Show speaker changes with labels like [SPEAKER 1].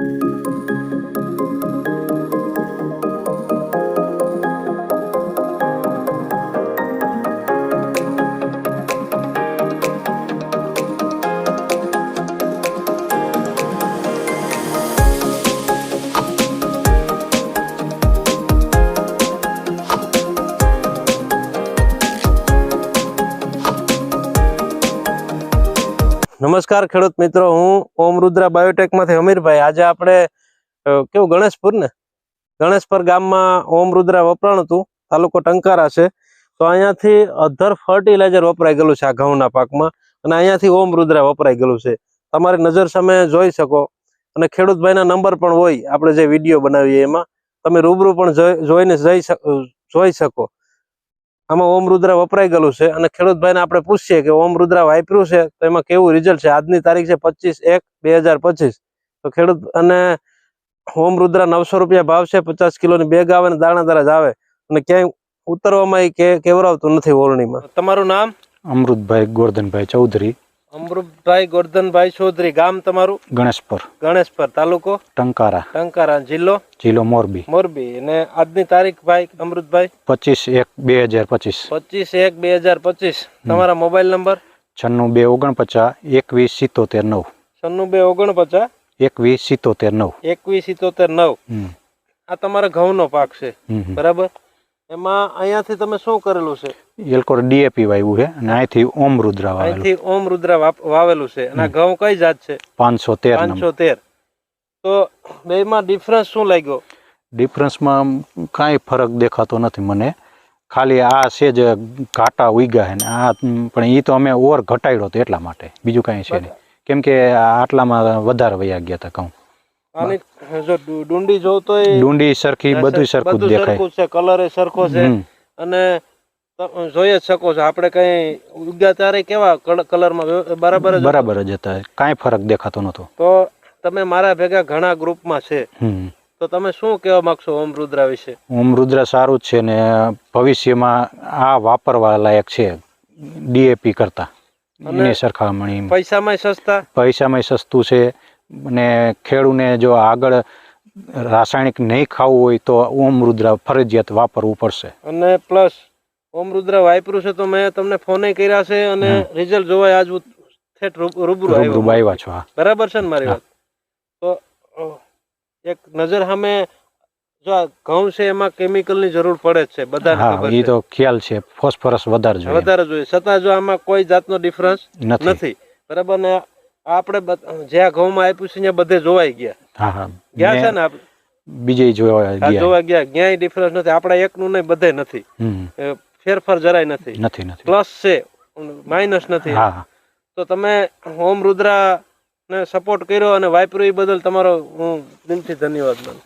[SPEAKER 1] Thank you. નમસ્કાર ખેડૂત મિત્રો, હું ઓમ રુદ્રા બાયોટેકમાંથી અમીરભાઈ. આજે આપણે કેવું ગણેશપુર ને? ગણેશપુર ગામમાં ઓમ રુદ્રા વપરાણ હતું, તાલુકો ટંકારા છે. તો અહીંયાથી અધર ફર્ટિલાઇઝર વપરાઈ ગયેલું છે આ ઘઉંના પાકમાં, અને અહીંયાથી ઓમ રુદ્રા વપરાઈ ગયેલું છે. તમારી નજર સામે જોઈ શકો, અને ખેડૂતભાઈના નંબર પણ હોય, આપણે જે વીડિયો બનાવીએ એમાં, તમે રૂબરૂ પણ જોઈ- જોઈને જઈ જોઈ શકો. આમાં ઓમ રુદ્રા વપરાઈ ગયેલું છે અને ખેડૂતભાઈને આપણે પૂછીએ કે ઓમ રુદ્રા વાપર્યું છે તો એમાં કેવું રિઝલ્ટ છે? આજની તારીખ છે પચીસ એક બે હજાર પચીસ. તો ખેડૂત અને ઓમ રુદ્રા નવસો રૂપિયા ભાવ છે પચાસ કિલોની બેગ આવે અને દાણા જ આવે. અને ક્યાંય ઉતરવામાં કે કેવરાવતું નથી ઓરણીમાં. તમારું નામ?
[SPEAKER 2] અમૃતભાઈ ગોરધનભાઈ ચૌધરી.
[SPEAKER 1] અમૃતભાઈ ગોરધનભાઈ ચૌધરી ગામ તમારું?
[SPEAKER 2] ગણેશપર.
[SPEAKER 1] ગણેશપર તાલુકો?
[SPEAKER 2] ટંકારા.
[SPEAKER 1] ટંકારા જિલ્લો?
[SPEAKER 2] જિલ્લો મોરબી.
[SPEAKER 1] મોરબી. અને આજની તારીખ ભાઈ અમૃતભાઈ?
[SPEAKER 2] પચીસ એક બે હજાર પચીસ.
[SPEAKER 1] પચીસ એક બે હજાર પચીસ. તમારા મોબાઈલ નંબર?
[SPEAKER 2] છન્નું બે ઓગણપચાસ એકવીસ સિત્તોતેર નવ.
[SPEAKER 1] છન્નું બે ઓગણપચાસ?
[SPEAKER 2] એકવીસ સિત્તોતેર નવ.
[SPEAKER 1] એકવીસ સિત્તોતેર નવ. આ તમારા ઘઉંનો પાક છે. બરાબર? એમાં અહીંયાથી તમે શું કરેલું છે?
[SPEAKER 2] એ લોકો ડીએપી વાવ્યું છે અને અહીંથી ઓમ રુદ્રા વાવેલું.
[SPEAKER 1] અહીંથી ઓમ રુદ્રા વાવેલું છે. અને ઘઉં કઈ જાત છે?
[SPEAKER 2] પાંચસો તેર
[SPEAKER 1] પાંચસો તેર. તો બેમાં ડિફરન્સ શું લાગ્યો?
[SPEAKER 2] ડિફરન્સમાં કાંઈ ફરક દેખાતો નથી મને. ખાલી આ છે જ ઘાટા ઉગ્યા છે ને આ પણ એ તો અમે ઓવર ઘટાડ્યો હતો એટલા માટે. બીજું કાંઈ છે નહીં. કેમ કે આટલામાં વધારે વયા ગયા હતા ઘઉં.
[SPEAKER 1] આની જો ડુ- ડુંડી જોતો
[SPEAKER 2] ડુંડી સરખી બધું સરખું દેખાય.
[SPEAKER 1] સરખું છે કલર સરખો છે. અને જોઈ જ શકો છો આપણે કઈ ઉગ્યા ત્યારે કેવા કલરમાં બરાબર
[SPEAKER 2] બરાબર જ હતા. કાંઈ ફરક દેખાતો નતો
[SPEAKER 1] તો તમે મારા ભેગા ઘણા ગ્રુપમાં છે. તો તમે શું કહેવા માંગશો ઓમ રુદ્રા વિશે?
[SPEAKER 2] ઓમ રુદ્રા સારું છે ને ભવિષ્યમાં આ વાપરવા લાયક છે ડીએપી કરતા. એની સરખામણી
[SPEAKER 1] પૈસામાં સસ્તા?
[SPEAKER 2] પૈસામાં સસ્તું છે. અને ખેડૂને જો આગળ રાસાયણિક નહીં ખાવું હોય તો ઓમ રુદ્ર ફરજિયાત વાપરવું પડશે.
[SPEAKER 1] અને પ્લસ ઓમ રુદ્ર વાપર્યું છે તો મેં તમને ફોને કર્યા છે અને રિઝલ્ટ જોવાય આજ થેટ રૂબ- રૂબરૂ આવ્યો.
[SPEAKER 2] છો
[SPEAKER 1] બરાબર છે ને મારી વાત? તો એક નજર સામે જો આ ઘઉં છે એમાં કેમિકલની જરૂર પડે જ છે બધા
[SPEAKER 2] એ તો ખ્યાલ છે ફોસ્ફરસ વધારે જોઈએ.
[SPEAKER 1] વધારે જોઈએ. છતાં જો આમાં કોઈ જાતનો ડિફરન્સ
[SPEAKER 2] નથી.
[SPEAKER 1] બરાબર ને આપણે જ્યાં ઘઉંમાં આપ્યું છે ત્યાં બધે જોવાઈ ગયા.
[SPEAKER 2] હા હા.
[SPEAKER 1] ગયા છે ને આપણે
[SPEAKER 2] બીજે જોવા ગયા.
[SPEAKER 1] જોવા ગયા. ક્યાંય ડિફરન્સ નથી. આપણા એકનું નહીં બધે નથી. ફેરફાર જરાય નથી.
[SPEAKER 2] નથી નથી.
[SPEAKER 1] પ્લસ છે. માઇનસ નથી. તો તમે હોમ રુદ્રા ને સપોર્ટ કર્યો અને વાપર્યું એ બદલ તમારો હું દિલથી ધન્યવાદ માનું.